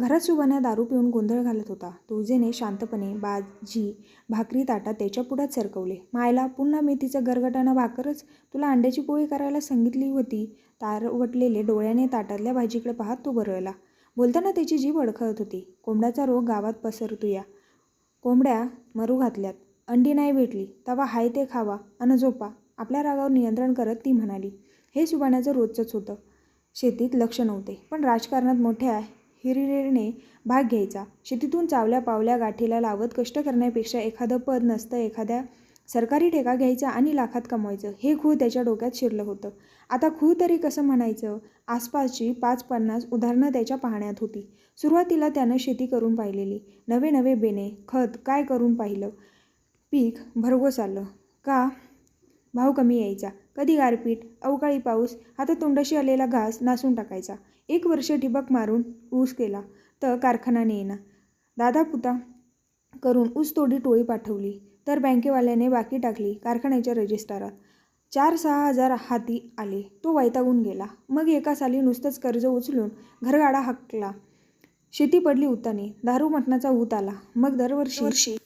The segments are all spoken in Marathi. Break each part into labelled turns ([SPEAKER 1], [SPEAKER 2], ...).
[SPEAKER 1] घरात सुबाना दारू पिऊन गोंधळ घालत होता. तुळजेने शांतपणे बाजी भाकरी ताटात त्याच्या पुढ्यात सरकवले. मायला पुन्हा मेथीचं गरगटानं भाकरच? तुला अंड्याची पोळी करायला सांगितली होती. तारवटलेले डोळ्याने ताटातल्या भाजीकडे पाहत तो बरळला. बोलताना त्याची जीभ अडखळत होती. कोंबड्याचा रोग गावात पसरतोया. कोंबड्या मरू घातल्यात. अंडी नाही भेटली. तवा हाय ते खावा अन झोपा. आपल्या रागावर नियंत्रण करत ती म्हणाली हे सुबाण्याचं रोजचंच होतं. शेतीत लक्ष नव्हते. पण राजकारणात मोठ्या हिरिरीने भाग घ्यायचा. शेतीतून चावल्या पावल्या गाठीला लावत कष्ट करण्यापेक्षा एखादं पद नसतं एखाद्या सरकारी ठेका घ्यायचा आणि लाखात कमवायचं. हे खूळ त्याच्या डोक्यात शिरलं होतं. आता खूळ तरी कसं म्हणायचं? आसपासची पाच पन्नास उदाहरणं त्याच्या पाहण्यात होती. सुरुवातीला त्यानं शेती करून पाहिलेली. नवे नवे बेणे खत काय करून पाहिलं? पीक भरघोस आलं. का? भाव कमी यायचा. कधी गारपीट? अवकाळी पाऊस? आता तोंडाशी आलेला घास नासून टाकायचा. एक वर्ष ठिबक मारून ऊस केला तर कारखानाने येणार दादा पुता करून ऊस तोडी टोळी पाठवली तर बँकेवाल्याने बाकी टाकली कारखान्याच्या रजिस्ट्रारात. चार सहा हजार हाती आले. तो वैतागून गेला. मग एका साली नुसतंच कर्ज उचलून घरगाडा हाकला. शेती पडली उताने. दारू मटणाचा ऊत आला. मग दरवर्षी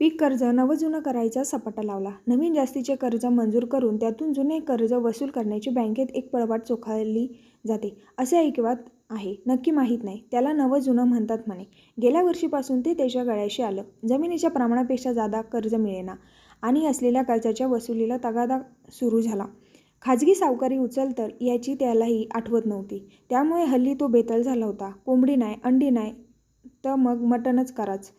[SPEAKER 1] पीक कर्ज नवं करायचा सपाटा लावला. नवीन जास्तीचे कर्ज मंजूर करून त्यातून जुने कर्ज वसूल करण्याची बँकेत एक पळवाट चोखाळली जाते. असे ऐकवात आहे. नक्की माहीत नाही. त्याला नवं जुनं म्हणतात म्हणे. गेल्या वर्षीपासून ते त्याच्या गळ्याशी आलं. जमिनीच्या प्रमाणापेक्षा जादा कर्ज मिळेना. आणि असलेल्या कर्जाच्या वसुलीला तगादा सुरू झाला. खाजगी सावकारी उचल तर याची त्यालाही आठवत नव्हती. त्यामुळे हल्ली तो बेतल झाला होता. कोंबडी नाही अंडी नाही तर मग मटणच कराच.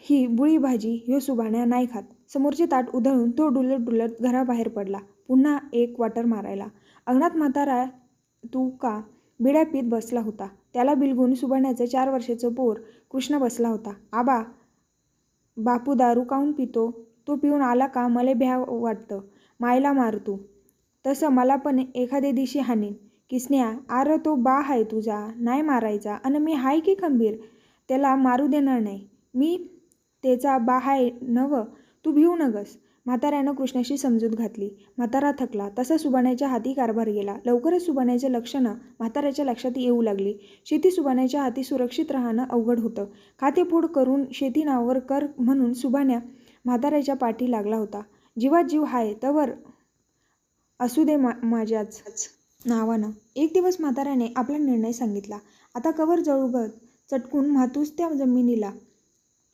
[SPEAKER 1] ही बुळी भाजी ह्यो सुभाण्या नाही खात. समोरचे ताट उधळून तो डुलत डुलत घराबाहेर पडला. पुन्हा एक वाटर मारायला. अंगणात म्हातारा तू का बिड्या पीत बसला होता? त्याला बिलगून सुभाण्याचं चार वर्षाचं पोर कृष्ण बसला होता. आबा बापू दारू काऊन पितो? तो पिऊन आला का? मला भ्या वाटतं. मायला मारतो तसं मला पण एखाद्या दिवशी हाणीन किसन्या आर तो बा आहे तुझा नाही मारायचा. आणि मी हाय की खंबीर? त्याला मारू देणार नाही. मी त्याचा बा हाय नव तू भिऊ नगस. म्हाताऱ्यानं कृष्णाशी समजूत घातली. म्हातारा थकला. तसा सुबाण्याच्या हाती कारभार गेला. लवकरच सुबाण्याची लक्षणं म्हाताऱ्याच्या लक्षात येऊ लागली. शेती सुबाण्याच्या हाती सुरक्षित राहणं अवघड होतं. खातेफोड करून शेती नावावर कर म्हणून सुबाण्या म्हाताऱ्याच्या पाठी लागला होता. जीवात जीव हाय तवर असू दे मा माझ्याच नावानं. एक दिवस म्हाताऱ्याने आपला निर्णय सांगितला. आता कवर जळूगत चटकून म्हातूस त्या जमिनीला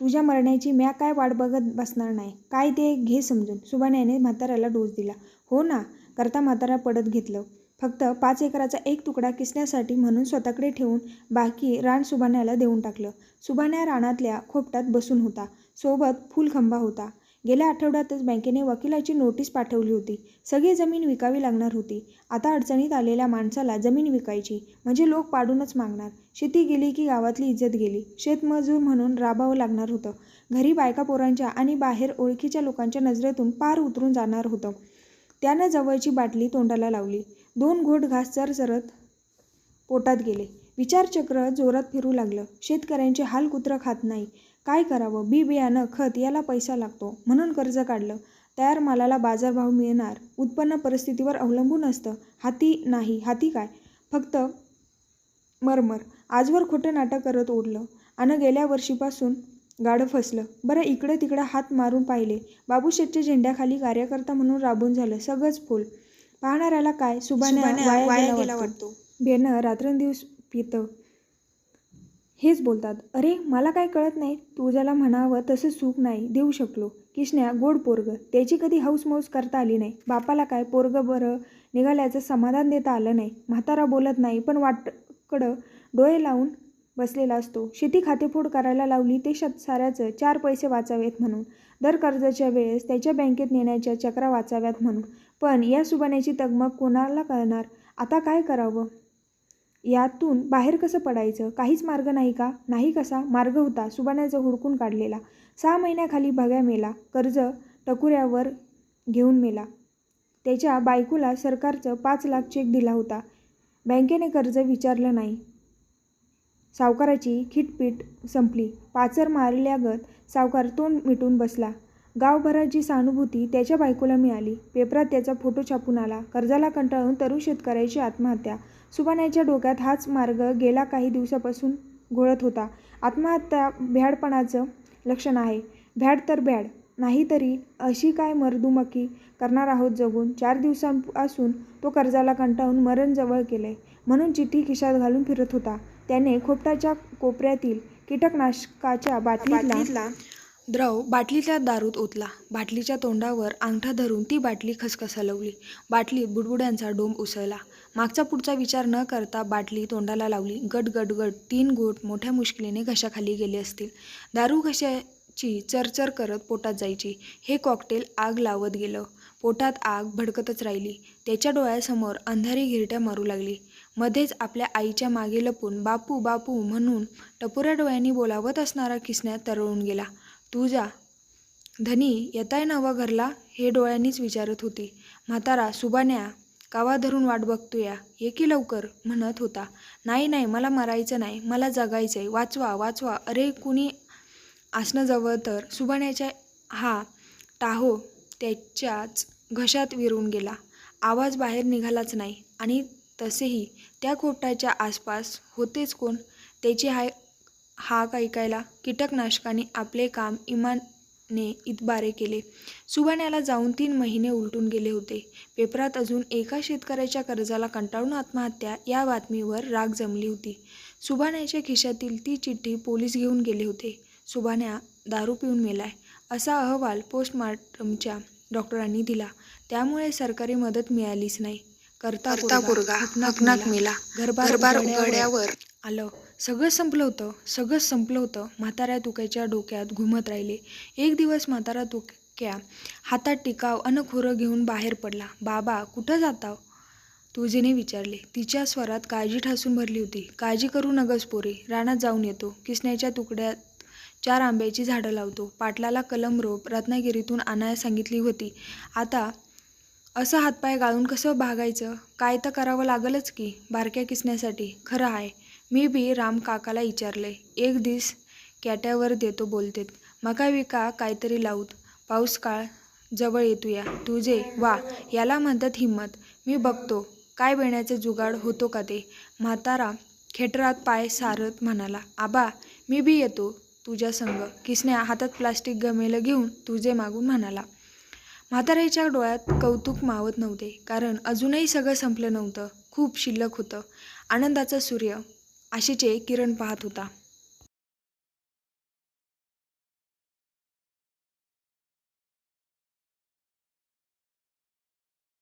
[SPEAKER 1] तुझ्या मरण्याची म्या काय वाट बघत बसणार नाही. काय ते घे समजून. सुबाण्याने म्हाताऱ्याला डोस दिला. हो ना करता म्हातारा पडत घेतलं. फक्त पाच एकराचा एक तुकडा किसण्यासाठी म्हणून स्वतःकडे ठेवून बाकी रान सुबाण्याला देऊन टाकलं. सुबाण्या रानातल्या खोपटात बसून होता. सोबत फुलखंबा होता. गेल्या आठवड्यातच बँकेने वकिलाची नोटीस पाठवली होती. सगळी जमीन विकावी लागणार होती. आता अडचणीत आलेल्या माणसाला जमीन विकायची म्हणजे लोक पाडूनच मागणार. शेती गेली की गावातली इज्जत गेली. शेतमजूर म्हणून राबावं लागणार होतं. घरी बायका पोरांच्या आणि बाहेर ओळखीच्या लोकांच्या नजरेतून पार उतरून जाणार होतं. त्यानं जवळची बाटली तोंडाला लावली. दोन घोट घास चरचरत पोटात गेले. विचारचक्र जोरात फिरू लागलं. शेतकऱ्यांचे हाल कुत्रं खात नाही. काय करावं? बी बियाणं खत याला पैसा लागतो. म्हणून कर्ज काढलं. तयार मालाला बाजारभाव मिळणार. उत्पन्न परिस्थितीवर अवलंबून असतं. हाती नाही. हाती काय? फक्त मरमर. आजवर खोटं नाटक करत ओढलं. आणि गेल्या वर्षीपासून गाडं फसलं. बरं इकडे तिकडे हात मारून पाहिले. बाबूशेठच्या झेंड्याखाली कार्यकर्ता म्हणून राबून झालं. सगळंच फुल. पाहणाऱ्याला काय? सुबाण्या वाया गेला वाटतो. बेनं रात्रंदिवस पितं. हेच बोलतात अरे मला काय कळत नाही तू ज्याला म्हणावं तसं सुख नाही देऊ शकलो. किशन्या गोड पोरग. त्याची कधी हौसमौस करता आली नाही. बापाला काय पोरग बरं निघाल्याचं समाधान देता आलं नाही. म्हातारा बोलत नाही पण वाटकडं डोळे लावून बसलेला असतो. शेती खातेफोड करायला लावली ते शत साऱ्याचं चार पैसे वाचावेत म्हणून. दर कर्जाच्या वेळेस त्याच्या बँकेत नेण्याच्या चक्रा वाचाव्यात म्हणून. पण या सुबाण्याची तगमग कोणाला कळणार? आता काय करावं? यातून बाहेर कसं पडायचं? काहीच मार्ग नाही का? नाही कसा? मार्ग होता. सुबाण्याचा हुडकून काढलेला. सहा महिन्याखाली भग्या मेला. कर्ज टकुऱ्यावर घेऊन मेला. त्याच्या बायकोला सरकारचं पाच लाख चेक दिला होता. बँकेने कर्ज विचारलं नाही. सावकाराची खिटपीट संपली. पाचर मारल्यागत सावकार तोंड मिटून बसला. गावभराची सहानुभूती त्याच्या बायकोला मिळाली. पेपरात त्याचा फोटो छापून आला. कर्जाला कंटाळून तरुण शेतकऱ्याची आत्महत्या. सुबाण्याच्या डोक्यात हाच मार्ग गेला काही दिवसापासून घोळत होता. आत्महत्या भ्याडपणाचं लक्षण आहे. भ्याड तर भ्याड नाही तरी अशी काय मर्दुमकी करणार आहोत जगून? चार दिवसांपासून तो कर्जाला कंटाळून मरण जवळ केले म्हणून चिठ्ठी खिशात घालून फिरत होता. त्याने खोपटाच्या कोपऱ्यातील कीटकनाशकाच्या बाटलीतला द्रव बाटलीच्या दारूत ओतला. बाटलीच्या तोंडावर अंगठा धरून ती बाटली खसखस हलवली बाटलीत बुडबुड्यांचा डोंब उसळला. मागचा पुढचा विचार न करता बाटली तोंडाला लावली. गट गट गट तीन गोट मोठ्या मुश्किलीने घशाखाली गेले असतील. दारू घशाची चरचर करत पोटात जायची. हे कॉकटेल आग लावत गेलं. पोटात आग भडकतच राहिली. त्याच्या डोळ्यासमोर अंधारी घिरट्या मारू लागली. मध्येच आपल्या आईच्या मागे लपून बापू बापू म्हणून टपोऱ्या डोळ्यांनी बोलावत असणारा किसण्यात तरळून गेला. तू जा. धनी येताय नवा घरला? हे डोळ्यांनीच विचारत होती. म्हातारा सुबान्या कावा धरून वाट बघतोया. ये की लवकर? म्हणत होता. नाही नाही मला मरायचं नाही. मला जगायचं आहे वाचवा वाचवा. अरे कुणी असणं जवळ तर? सुबाण्याच्या हा टाहो त्याच्याच घशात विरून गेला. आवाज बाहेर निघालाच नाही. आणि तसेही त्या खोपटाच्या आसपास होतेच कोण? त्याची हाय हाक ऐकायला कीटकनाशकाने आपले काम इमानने इतबारे केले. सुबाण्याला जाऊन तीन महिने उलटून गेले होते. पेपरात अजून एका शेतकऱ्याच्या कर्जाला कंटाळून आत्महत्या या बातमीवर राग जमली होती. सुबाण्याच्या खिशातील ती चिठ्ठी पोलीस घेऊन गेले होते. सुबाण्या दारू पिऊन मेलाय असा अहवाल पोस्टमार्टमच्या डॉक्टरांनी दिला. त्यामुळे सरकारी मदत मिळालीच नाही. करता
[SPEAKER 2] करता पोरगा हकनाक मेला.
[SPEAKER 1] घरबार उघड्यावर आलं. सगळं संपलं होतं सगळं संपलं होतं. म्हाताऱ्या तुक्याच्या डोक्यात घुमत राहिले. एक दिवस म्हातारा तुक्या हातात टिकाव अन खोरं घेऊन बाहेर पडला. बाबा कुठं जाताव? तुझीने विचारले. तिच्या स्वरात काळजी ठासून भरली होती. काळजी करू नगस पोरे. रानात जाऊन येतो. किसण्याच्या तुकड्यात चार आंब्याची झाडं लावतो. पाटलाला कलम रोप रत्नागिरीतून आणायला सांगितली होती. आता असं हातपाय गाळून कसं भागायचं? काय तर करावं लागलच की बारक्या किसण्यासाठी. खरं आहे मी बी राम काकाला विचारले एक दिस कॅट्यावर देतो बोलतेत मका विका काहीतरी लावूत पाऊस काळ जवळ येतोया तुझे वा याला म्हणतात हिंमत मी बघतो काय बेण्याचे जुगाड होतो का ते. म्हातारा खेटरात पाय सारत म्हणाला आबा मी बी येतो तुझ्या संग. किसण्या हातात प्लास्टिक गमेलं घेऊन तुझे मागून म्हणाला. म्हाताऱ्याच्या डोळ्यात कौतुक मावत नव्हते कारण अजूनही सगळं संपलं नव्हतं खूप शिल्लक होतं. आनंदाचा सूर्य आशेचे किरण पाहत होता.